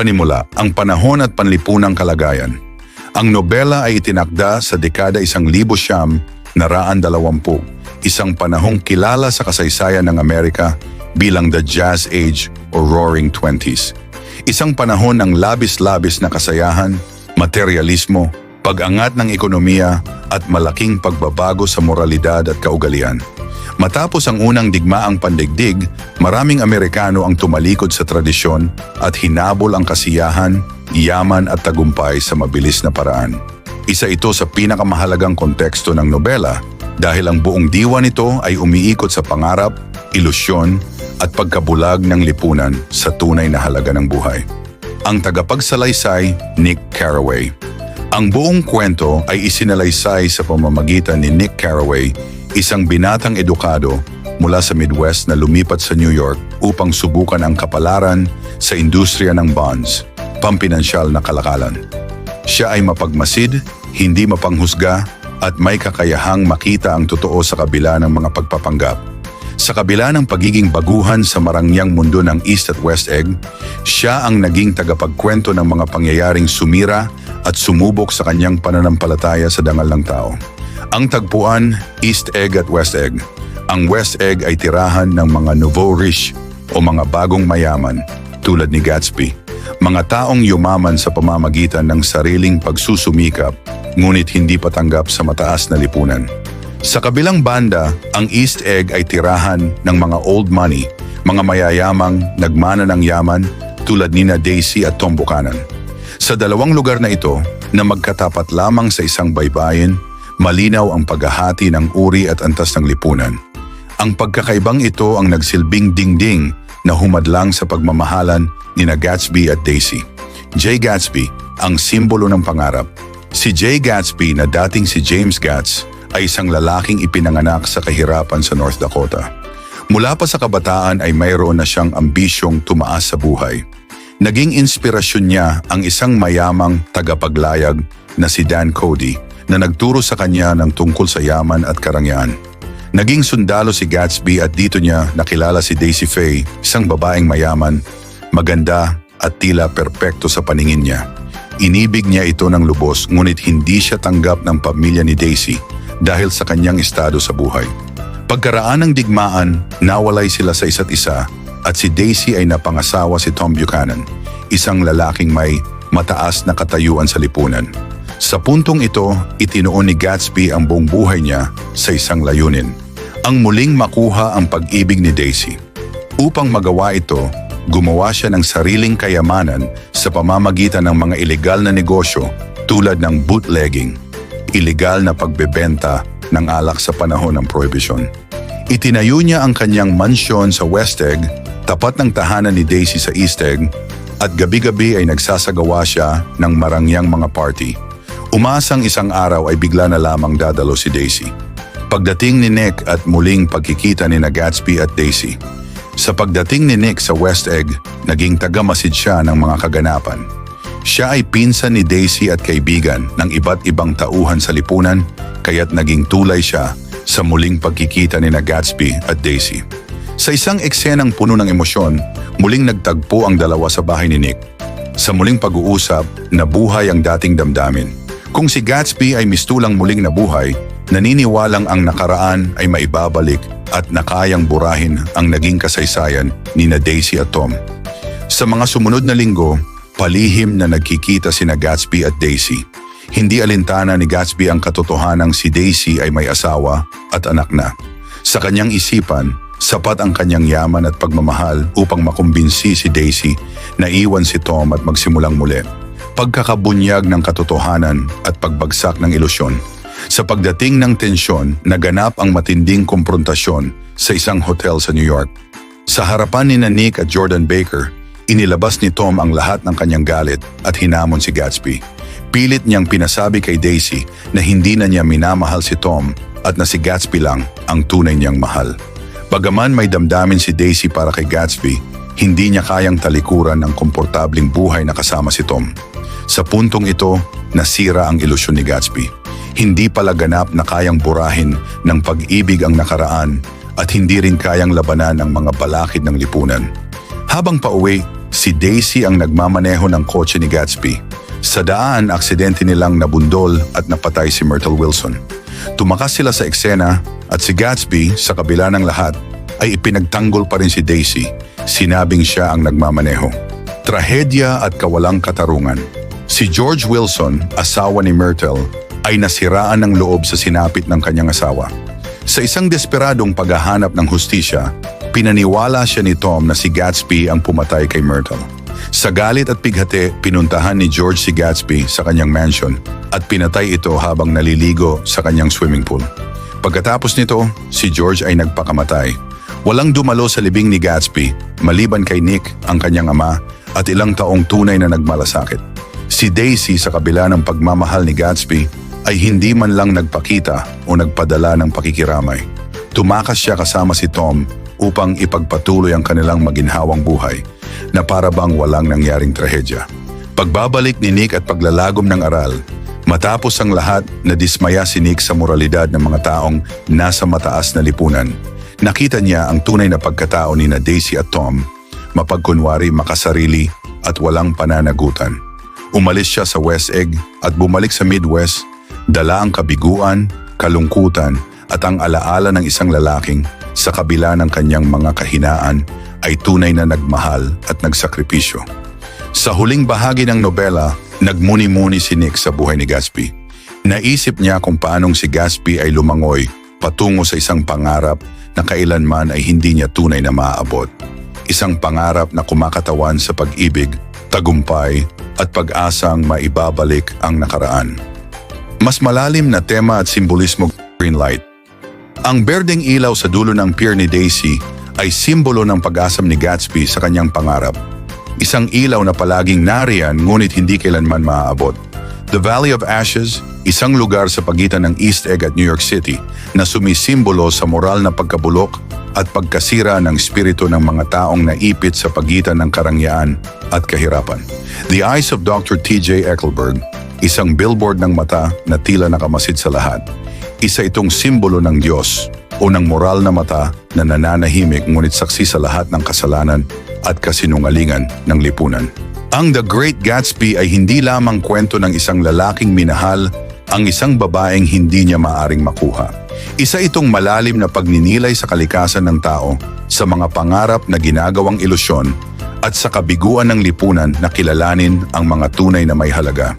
Panimula, ang panahon at panlipunang kalagayan. Ang nobela ay itinakda sa dekada isang libo siyam na raan dalawampu, isang panahong kilala sa kasaysayan ng Amerika bilang the Jazz Age o Roaring Twenties. Isang panahon ng labis-labis na kasayahan, materialismo, pag-angat ng ekonomiya at malaking pagbabago sa moralidad at kaugalian. Matapos ang unang digmaang pandigdig, maraming Amerikano ang tumalikod sa tradisyon at hinabol ang kasiyahan, yaman at tagumpay sa mabilis na paraan. Isa ito sa pinakamahalagang konteksto ng nobela dahil ang buong diwa nito ay umiikot sa pangarap, ilusyon at pagkabulag ng lipunan sa tunay na halaga ng buhay. Ang tagapagsalaysay, Nick Carraway. Ang buong kwento ay isinalaysay sa pamamagitan ni Nick Carraway, isang binatang edukado mula sa Midwest na lumipat sa New York upang subukan ang kapalaran sa industriya ng bonds, pampinansyal na kalakalan. Siya ay mapagmasid, hindi mapanghusga, at may kakayahang makita ang totoo sa kabila ng mga pagpapanggap. Sa kabila ng pagiging baguhan sa marangyang mundo ng East at West Egg, siya ang naging tagapagkwento ng mga pangyayaring sumira at sumubok sa kanyang pananampalataya sa dangal ng tao. Ang tagpuan, East Egg at West Egg. Ang West Egg ay tirahan ng mga nouveau riche o mga bagong mayaman tulad ni Gatsby. Mga taong yumaman sa pamamagitan ng sariling pagsusumikap ngunit hindi patanggap sa mataas na lipunan. Sa kabilang banda, ang East Egg ay tirahan ng mga old money, mga mayayamang nagmana ng yaman tulad nina Daisy at Tom Buchanan. Sa dalawang lugar na ito, na magkatapat lamang sa isang baybayin, malinaw ang paghahati ng uri at antas ng lipunan. Ang pagkakaibang ito ang nagsilbing dingding na humadlang sa pagmamahalan ni na Gatsby at Daisy. Jay Gatsby, ang simbolo ng pangarap. Si Jay Gatsby na dating si James Gats ay isang lalaking ipinanganak sa kahirapan sa North Dakota. Mula pa sa kabataan ay mayroon na siyang ambisyong tumaas sa buhay. Naging inspirasyon niya ang isang mayamang tagapaglayag na si Dan Cody na nagturo sa kanya ng tungkol sa yaman at karangyaan. Naging sundalo si Gatsby at dito niya nakilala si Daisy Faye, isang babaeng mayaman, maganda at tila perpekto sa paningin niya. Inibig niya ito ng lubos ngunit hindi siya tanggap ng pamilya ni Daisy dahil sa kanyang estado sa buhay. Pagkaraan ng digmaan, nawalay sila sa isa't isa at si Daisy ay napangasawa si Tom Buchanan, isang lalaking may mataas na katayuan sa lipunan. Sa puntong ito, itinuon ni Gatsby ang buong buhay niya sa isang layunin. Ang muling makuha ang pag-ibig ni Daisy. Upang magawa ito, gumawa siya ng sariling kayamanan sa pamamagitan ng mga ilegal na negosyo tulad ng bootlegging, ilegal na pagbebenta ng alak sa panahon ng prohibition. Itinayo niya ang kanyang mansyon sa West Egg, tapat ng tahanan ni Daisy sa East Egg, at gabi-gabi ay nagsasagawa siya ng marangyang mga party. Umasang isang araw ay bigla na lamang dadalo si Daisy. Pagdating ni Nick at muling pagkikita ni na Gatsby at Daisy. Sa pagdating ni Nick sa West Egg, naging tagamasid siya ng mga kaganapan. Siya ay pinsan ni Daisy at kaibigan ng iba't ibang tauhan sa lipunan, kaya't naging tulay siya sa muling pagkikita ni na Gatsby at Daisy. Sa isang eksenang puno ng emosyon, muling nagtagpo ang dalawa sa bahay ni Nick. Sa muling pag-uusap, nabuhay ang dating damdamin. Kung si Gatsby ay mistulang muling nabuhay, naniniwalang ang nakaraan ay maibabalik at nakayang burahin ang naging kasaysayan ni na Daisy at Tom. Sa mga sumunod na linggo, palihim na nagkikita sina Gatsby at Daisy. Hindi alintana ni Gatsby ang katotohanang si Daisy ay may asawa at anak na. Sa kanyang isipan, sapat ang kanyang yaman at pagmamahal upang makumbinsi si Daisy na iwan si Tom at magsimulang muli. Pagkakabunyag ng katotohanan at pagbagsak ng ilusyon. Sa pagdating ng tensyon, naganap ang matinding komprontasyon sa isang hotel sa New York. Sa harapan ni Nick at Jordan Baker, inilabas ni Tom ang lahat ng kanyang galit at hinamon si Gatsby. Pilit niyang pinasabi kay Daisy na hindi na niya minamahal si Tom at na si Gatsby lang ang tunay niyang mahal. Bagaman may damdamin si Daisy para kay Gatsby, hindi niya kayang talikuran ng komportabling buhay na kasama si Tom. Sa puntong ito, nasira ang ilusyon ni Gatsby. Hindi pala ganap na kayang burahin ng pag-ibig ang nakaraan at hindi rin kayang labanan ng mga balakid ng lipunan. Habang pauwi, si Daisy ang nagmamaneho ng kotse ni Gatsby. Sa daan, aksidente nilang nabundol at napatay si Myrtle Wilson. Tumakas sila sa eksena at si Gatsby, sa kabila ng lahat, ay ipinagtanggol pa rin si Daisy. Sinabing siya ang nagmamaneho. Trahedya at kawalang katarungan. Si George Wilson, asawa ni Myrtle, ay nasiraan ng loob sa sinapit ng kanyang asawa. Sa isang desperadong paghahanap ng hustisya, pinaniwala siya ni Tom na si Gatsby ang pumatay kay Myrtle. Sa galit at pighati, pinuntahan ni George si Gatsby sa kanyang mansion at pinatay ito habang naliligo sa kanyang swimming pool. Pagkatapos nito, si George ay nagpakamatay. Walang dumalo sa libing ni Gatsby, maliban kay Nick, ang kanyang ama, at ilang taong tunay na nagmalasakit. Si Daisy sa kabila ng pagmamahal ni Gatsby ay hindi man lang nagpakita o nagpadala ng pakikiramay. Tumakas siya kasama si Tom upang ipagpatuloy ang kanilang maginhawang buhay na para bang walang nangyaring trahedya. Pagbabalik ni Nick at paglalagom ng aral, matapos ang lahat na dismaya si Nick sa moralidad ng mga taong nasa mataas na lipunan, nakita niya ang tunay na pagkatao ni na Daisy at Tom, mapagkunwari makasarili at walang pananagutan. Umalis siya sa West Egg at bumalik sa Midwest, dala ang kabiguan, kalungkutan at ang alaala ng isang lalaking sa kabila ng kanyang mga kahinaan ay tunay na nagmahal at nagsakripisyo. Sa huling bahagi ng nobela, nagmuni-muni si Nick sa buhay ni Gatsby. Naisip niya kung paanong si Gatsby ay lumangoy patungo sa isang pangarap na kailanman ay hindi niya tunay na maaabot. Isang pangarap na kumakatawan sa pag-ibig, tagumpay at pag-asang maibabalik ang nakaraan. Mas malalim na tema at simbolismo green light. Ang berdeng ilaw sa dulo ng pier ni Daisy ay simbolo ng pag-asam ni Gatsby sa kanyang pangarap. Isang ilaw na palaging nariyan ngunit hindi kailanman maaabot. The Valley of Ashes, isang lugar sa pagitan ng East Egg at New York City na sumisimbolo sa moral na pagkabulok at pagkasira ng spirito ng mga taong naipit sa pagitan ng karangyaan at kahirapan. The Eyes of Dr. T.J. Eckelberg, isang billboard ng mata na tila nakamasid sa lahat. Isa itong simbolo ng Diyos o ng moral na mata na nananahimik ngunit saksi sa lahat ng kasalanan at kasinungalingan ng lipunan. Ang The Great Gatsby ay hindi lamang kwento ng isang lalaking minahal ang isang babaeng hindi niya maaring makuha. Isa itong malalim na pagninilay sa kalikasan ng tao, sa mga pangarap na ginagawang ilusyon, at sa kabiguan ng lipunan na kilalanin ang mga tunay na may halaga.